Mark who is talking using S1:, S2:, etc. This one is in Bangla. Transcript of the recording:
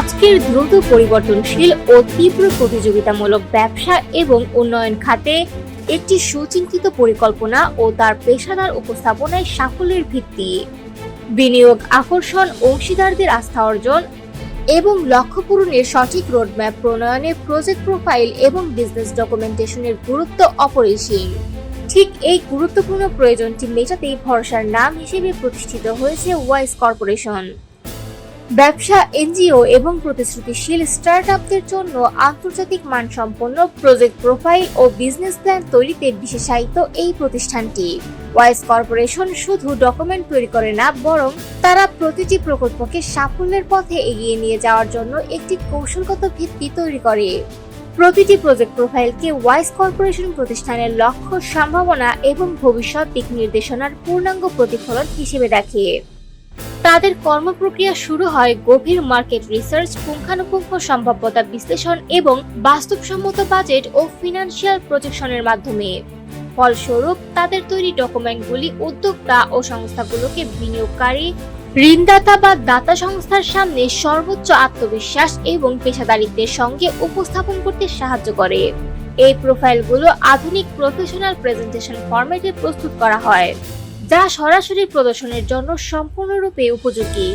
S1: আজকের দ্রুত পরিবর্তনশীল ও তীব্র প্রতিযোগিতামূলক ব্যবসা এবং উন্নয়ন খাতে একটি সুচিন্তিত পরিকল্পনা ও তার পেশাদার উপস্থাপনায় সাফল্যের ভিত্তি। বিনিয়োগ আকর্ষণ, অংশীদারদের আস্থা অর্জন এবং লক্ষ্য পূরণের সঠিক রোডম্যাপ প্রণয়নে প্রজেক্ট প্রোফাইল এবং বিজনেস ডকুমেন্টেশনের গুরুত্ব অপরিসীম। ঠিক এই গুরুত্বপূর্ণ প্রয়োজনটি মেটাতেই ভরসার নাম হিসেবে প্রতিষ্ঠিত হয়েছে ওয়াইস কর্পোরেশন। ব্যবসা, এনজিও এবং প্রতিশ্রুতিশীল স্টার্টআপদের জন্য আন্তর্জাতিক মানসম্পন্ন প্রজেক্ট প্রোফাইল ও বিজনেস প্ল্যান তৈরিতে বিশেষায়িত এই প্রতিষ্ঠানটি। ওয়াইস কর্পোরেশন শুধু ডকুমেন্ট তৈরি করে না, বরং তারা প্রতিটি প্রকল্পকে সাফল্যের পথে এগিয়ে নিয়ে যাওয়ার জন্য একটি কৌশলগত ভিত্তি তৈরি করে। প্রতিটি প্রজেক্ট প্রোফাইলকে ওয়াইস কর্পোরেশন প্রতিষ্ঠানের লক্ষ্য, সম্ভাবনা এবং ভবিষ্যৎ দিক নির্দেশনার পূর্ণাঙ্গ প্রতিফলন হিসেবে দেখে। তাদের কর্মপ্রক্রিয়া শুরু হয় গভীর মার্কেট রিসার্চ, পুঙ্খানুপুঙ্খ সম্ভাব্যতা বিশ্লেষণ এবং বাস্তবসম্মত বাজেট ও ফিনান্সিয়াল প্রজেকশনের মাধ্যমে। ফলস্বরূপ, তাদের তৈরি ডকুমেন্টগুলি উদ্যোক্তা ও সংস্থাগুলোকে বিনিয়োগকারী, ঋণদাতা বা দাতা সংস্থার সামনে সর্বোচ্চ আত্মবিশ্বাস এবং পেশাদারিত্বের সঙ্গে উপস্থাপন করতে সাহায্য করে। এই প্রোফাইলগুলো আধুনিক প্রফেশনাল প্রেজেন্টেশন ফরম্যাটে প্রস্তুত করা হয়। যা সরাসরি প্রদর্শনের জন্য সম্পূর্ণরূপে উপযোগী।